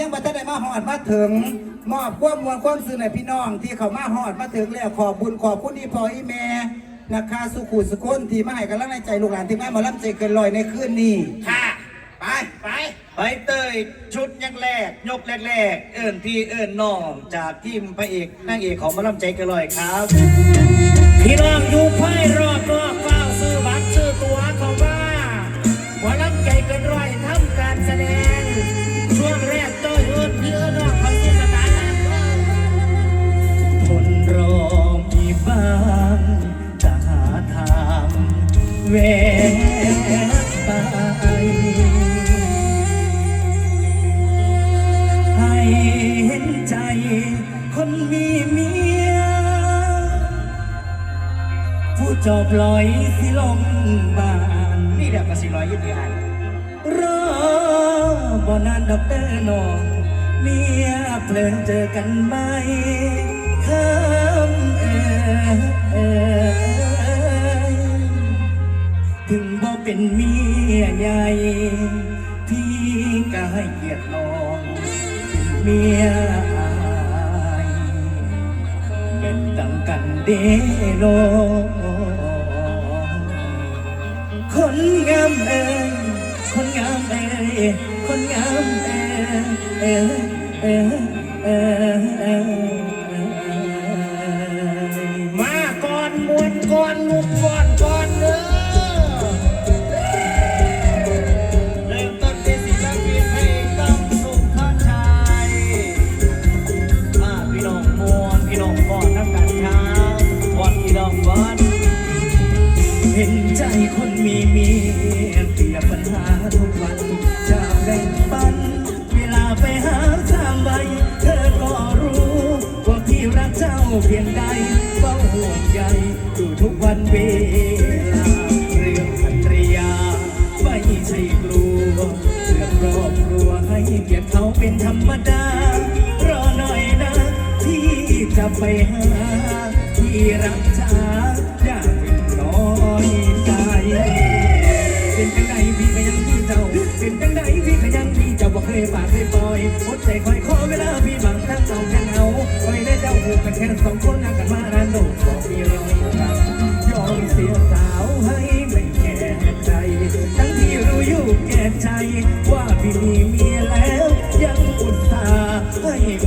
ยังบัตรได้มาหอดมาถึง มอบความมวลความซื่อในพี่น้อง ที่เขามาหอดมาถึงแล้วขอบบุญขอบคุณที่พออีเมนะคะสุขุสุคนที่มาให้กำลังใจลูกหลานที่แม่มาล่ำใจเกินลอยในคืนนี้ค่ะไปไปใบเตยชุดยังแรก ยกแรกๆ เอิ้นพี่เอิ้นน้องจากทีมพระเอกนางเอกของหมาลำใจเกันลอยครับ พี่น้องอยู่ไพ่รอบนอกเฝ้าซื้อบัตรซื้อตัว แวะไป ให้เห็นใจคนมีเมีย ผู้จอบลอยสิลงบ้าน นี่เดี๋ยวกระสิลอยยืดยานรอบ่นานดอกเตอร์นองเมียเพลินเจอกันไหมคำเออเออ ดโลคนงามเอ๋ยคนงามเอ๋ยคนงามเอ๋ยเอ๋ยเอ๋ยเอ๋ยมาก่อนมวนก่อนลุกก่อน เพียงใดเฝ้าห่วงใยอยู่ทุกวันเวลาเรื่องภรรยาไม่ใช่กลัวเรื่องครอบครัวให้เกียรติเขาเป็นธรรมดารอหน่อยนะที่จะไปหาที่รักษาอย่าเป็นน้อยใจเป็นจังใดพี่ก็ยังพี่เจ้าเป็นจังใดพี่ก็ยังพี่เจ้าบ่เคยฝากเคยปล่อยอดใจคอยขอเวลา หูกันแค่สองคนนั่งกันมานานโดดบอกมีรอยรักยอมเสียสาวให้ไม่แก่ใจ ทั้งที่รู้อยู่แก่ใจ ว่าพี่มีเมียแล้ว ยังอุตส่าห์ให้โอ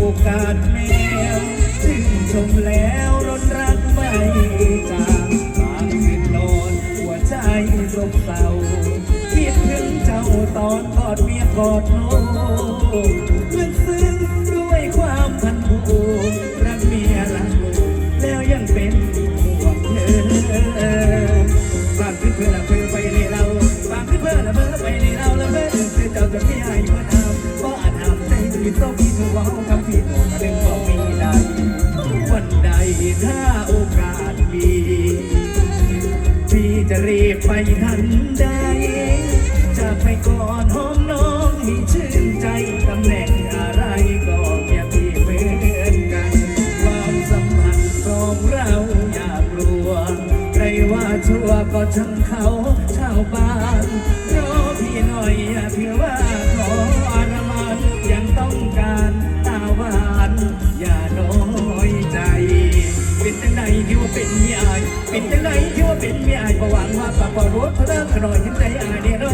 ถ้าโอกาสมีพี่จะรีบไปทันใดจะไปก่อนห้องน้องให้ชื่นใจตำแหน่งอะไรก็เมียพี่เหมือนกันความสัมพันธ์ของเราอย่ากลัวใครว่าชั่วก็ช่างเขาชาวบ้านรอพี่หน่อยอย่าเถือว่า ป็นมายประวังว่าปากบ่รถเท่านั้นขนอยเห็นใจอายเดียโน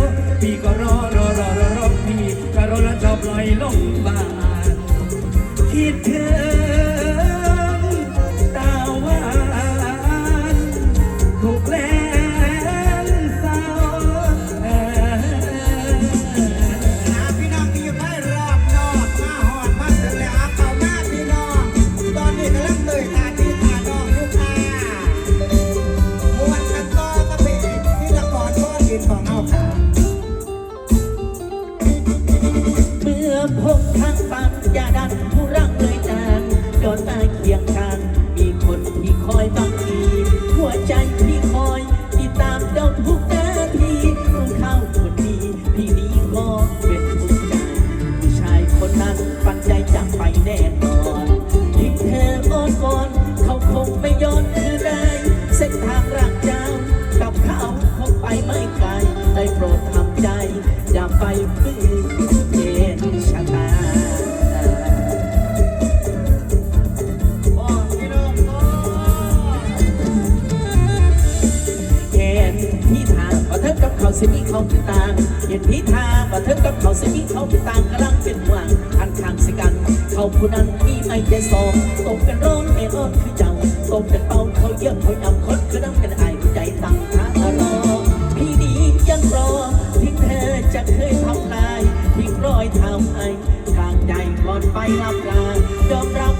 ผู้นั้นมีไม่แต่สองตกเป็นร้อนไม่ร้อนคือเจ้าตกเป็นเป่าเขาเยี่ยมเขายำคนคือน้ำกันไอายใจตั้งหารอพี่ดียังรอที่เธอจะเคยทำลายทิ้งรอยเท้าไอกลางใจก่อนไปรับลายอมรับ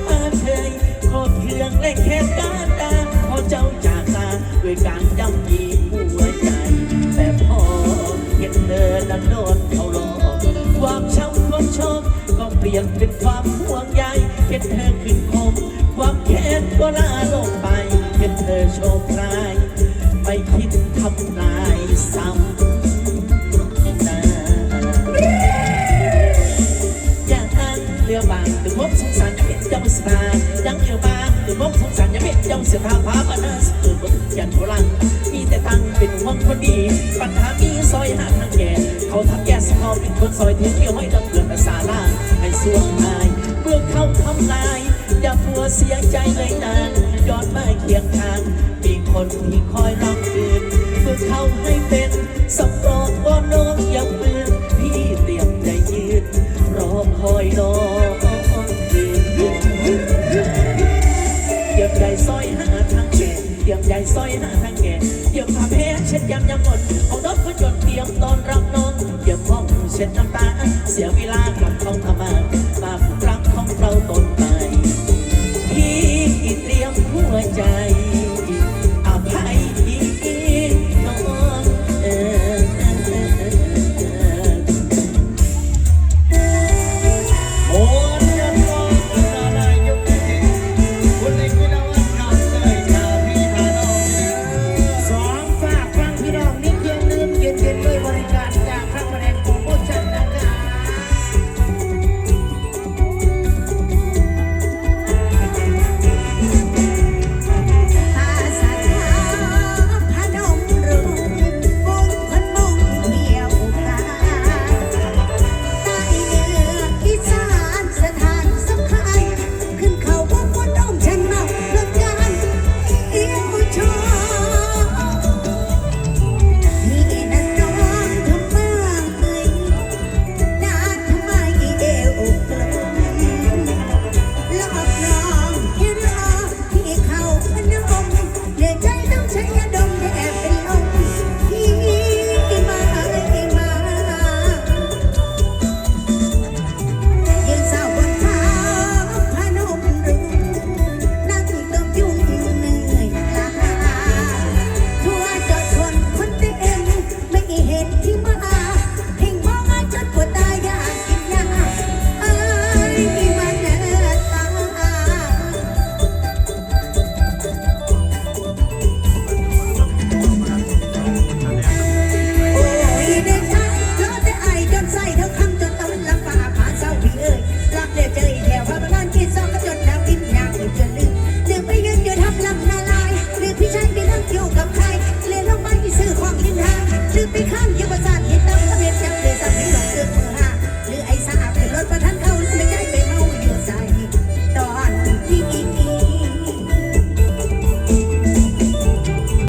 ลาลงไปเห็นเธอโชคร้ายไม่คิดทำลายซ้ำน้าอย่างนั้นเรือบางถึงพบสงสารยังเห็นเจ้าสตายังเรือบางถึงพบสงสารยังเห็นเจ้าเสียท่าพาปนาสตื่นบนยันโบราณมีแต่ตังเป็นห่วงคนดี ปัญหามีซอยหาทางแก่เขาทำแก่สเขาเป็นคนซอยเกี่ยวไม่ดำเกินภาษาล่าให้สวงอายเมื่อเขาทำลาย เสียใจเลยนานย้อนมาเคียงข้างมีคนที่คอยรับคืนเมื่อเขาให้เป็นสำรองว่าน้องยังมือพี่เตรียมใจยืนรอคอยน้องคืนเยี่ยมใหญ่ซอยหาทางแก่เยี่ยมใหญ่ซอยหาทางแก่เยี่ยมผ้าแพ้เช็ดยำยำหมดเอารถก็จนเตรียมตอนรับน้องเยี่ยมห้องเช็ดน้ำตาเสียเวลา